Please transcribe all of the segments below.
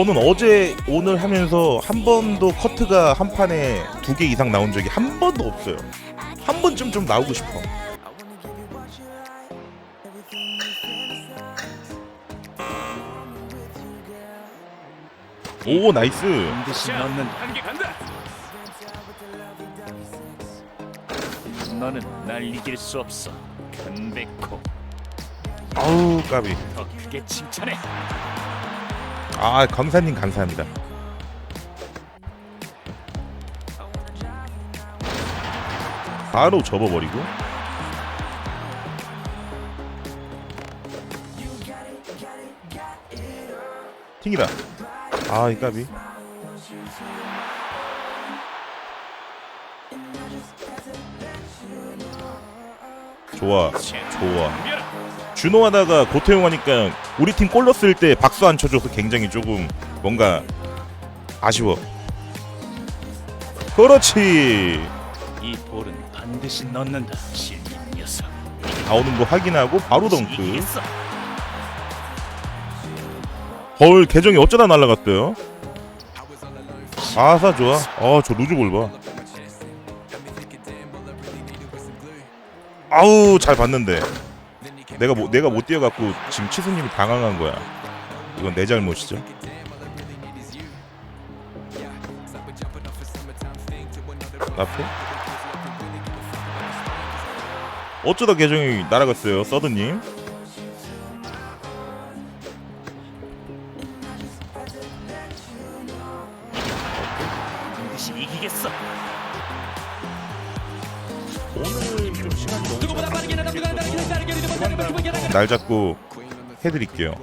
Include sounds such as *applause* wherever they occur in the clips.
저는 어제 오늘 하면서 한 번도 커트가 한 판에 두 개 이상 나온 적이 한 번도 없어요. 한 번쯤 좀 나오고 싶어. 오 나이스. 반드시 넣는다. 한개 간다. 너는 날 이길 수 없어. 편백호. 아우 까비. 더 크게 칭찬해. 아 감사님 감사합니다. 바로 접어버리고. 팅이다. 아이 까비. 좋아, 좋아. 준호 하다가 고태용 하니까 우리 팀 골 넣었을 때 박수 안 쳐줘서 굉장히 조금 뭔가 아쉬워. 그렇지. 이 볼은 반드시 넣는다. 실기 녀석. 나오는 거 확인하고 바로 덩크. 이기겠어. 헐 계정이 어쩌다 날라갔대요. 아사 좋아. 어저 루즈 볼 봐. 아우 잘 봤는데. 내가 못 내가 못 뛰어갖고 지금 치수님이 당황한 거야. 이건 내 잘못이죠. 앞에? 어쩌다 계정이 날아갔어요, 서드님. 날 잡고 해드릴게요.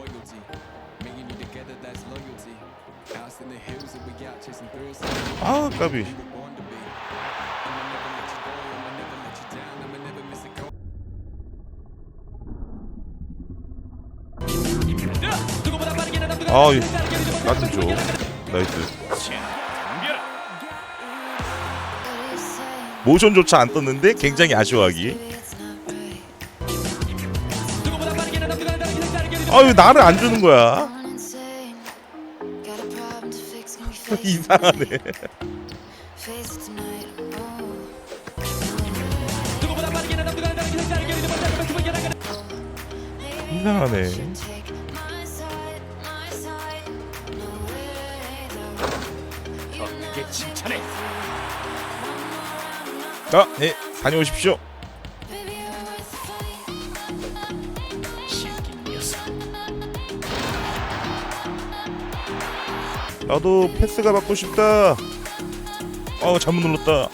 아 까비. 아, 줘. 나이스. 모션조차 안 떴는데 굉장히 아쉬워하기. 아유 나를 안 주는 거야. *laughs* 이상하네. 이상하네. 아, 네, 다녀오십시오. 나도 패스가 받고 싶다. 아, 잘못 눌렀다.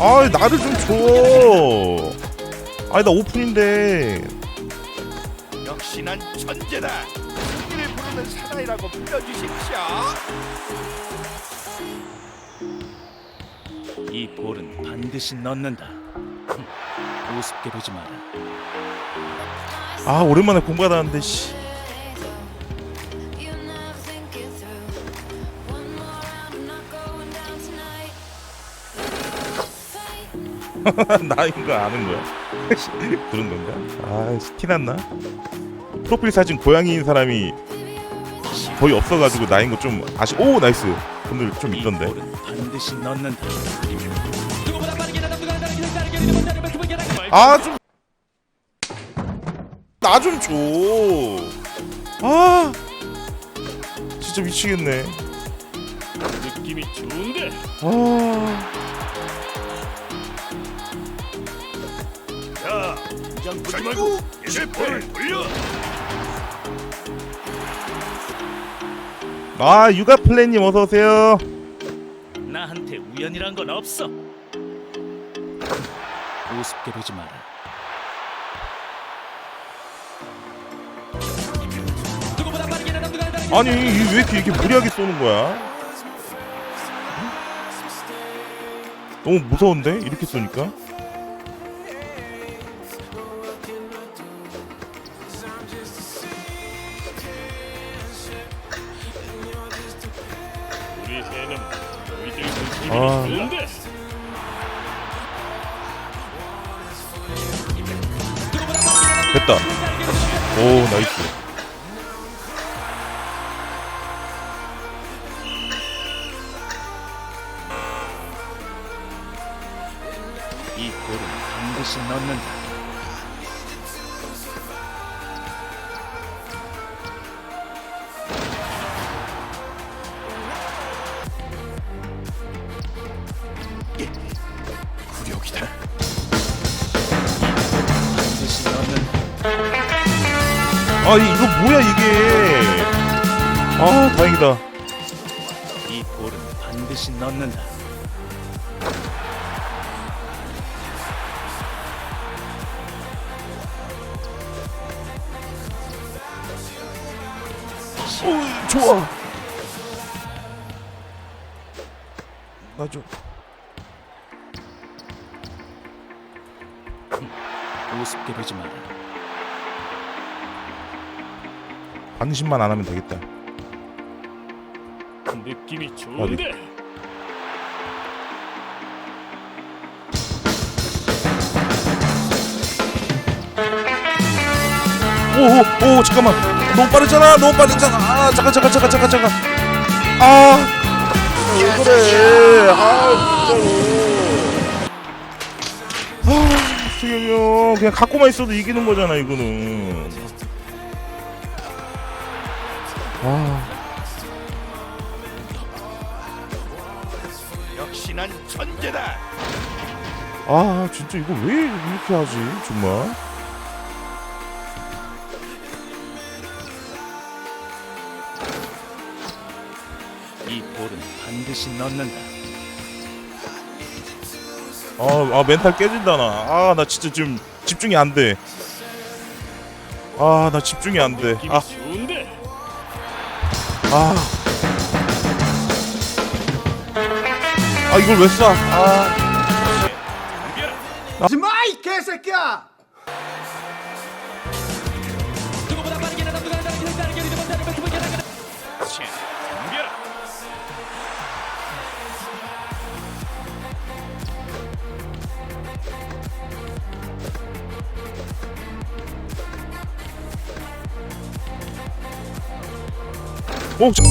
아, 나를 좀 줘. 아니 나 오픈인데. 역시 난 천재다. 승리를 부르는 사나이라고 불러주십시오. 이 볼은 반드시 넣는다. 흠, 우습게 보지 마라. 아, 오랜만에 공부하다는데 씨. *laughs* 나인 거 아는 거야? *laughs* 그런 건가? 아, 티났나? 프로필 사진 고양이인 사람이 거의 없어가지고 나인 거 좀 아시. 오, 나이스. 분들 좀이 있던데. 반드시 넣는다. 아, 좀. 나 좀 줘. 아, 진짜 미치겠네. 느낌이 좋은데. 아, 자, 긴장 풀지 말고 볼을 돌려. 아 육아 플랜님 어서 오세요. 나한테 우연이란 건 없어. 우습게 보지 마라. 아니 이왜 이렇게 이렇게 무리하게 쏘는 거야? 너무 무서운데 이렇게 쏘니까? 우리 새는 너희들 느낌이 아. 좋은데. 됐다. 오 나이스. 아 이- 이거 뭐야 이게 아 다행이다 이 볼은 반드시 넣는다. 오 좋아 나좀 우습게 보지 마라. 방심만 안 하면 되겠다. 느낌이 좋은데. 오오 오 잠깐만. 너무 빠르잖아 너무 빠르잖아. 아 잠깐 잠깐 잠깐 잠깐 잠깐. 아왜 그래? 아 진짜로. 아 수경이 형 그냥 갖고만 있어도 이기는 거잖아 이거는 아 역시 난 천재다. 아 진짜 이거 왜 이렇게 하지 정말 이 볼은 반드시 넣는다. 아, 아 멘탈 깨진다 나. 아, 나 진짜 지금 집중이 안 돼. 아, 나 집중이 안 돼. 느낌이 아, 좋은데. 아. 아, 이걸 왜 쏴? 아, 덤벼라. 하지 마 이 개새끼야! 오, 저...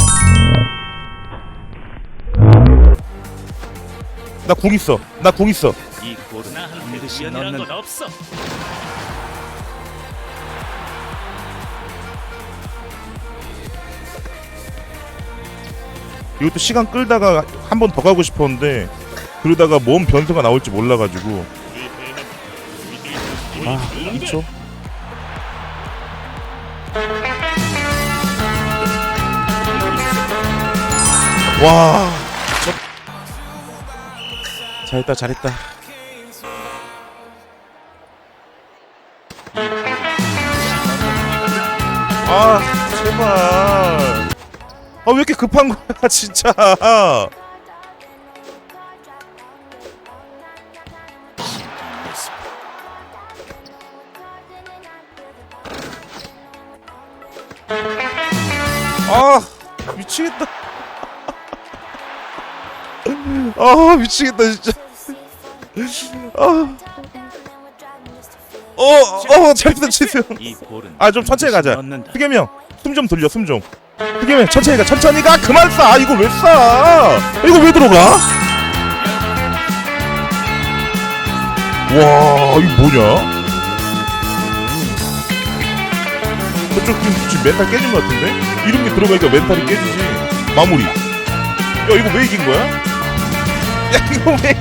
나궁 있어. 나 궁 있어. 이 볼은 나한테 반드시 미안이란 건. 없어. 이것도 시간 끌다가 한 번 더 가고 싶었는데 그러다가 뭔 변수가 나올지 몰라가지고. 아, 좋은데. 와. 저... 잘했다, 잘했다. 아, 제발. 아, 왜 이렇게 급한 거야, *laughs* 진짜. 아, 미치겠다. 아, 미치겠다, 진짜. 아. 어, 어, 잘했다, 치수. 이 볼은 아, 좀 천천히 가자. 흑겸이 형, 숨 좀 돌려, 숨 좀. 흑겸이 형, 천천히 가, 천천히 가. 그만 쏴. 아, 이거 왜 쏴? 이거 왜 들어가? 와, 이거 뭐냐? 저쪽 팀 지금 멘탈 깨진 것 같은데? 이런 게 들어가니까 멘탈이 깨지지. 마무리. 야, 이거 왜 이긴 거야? não vem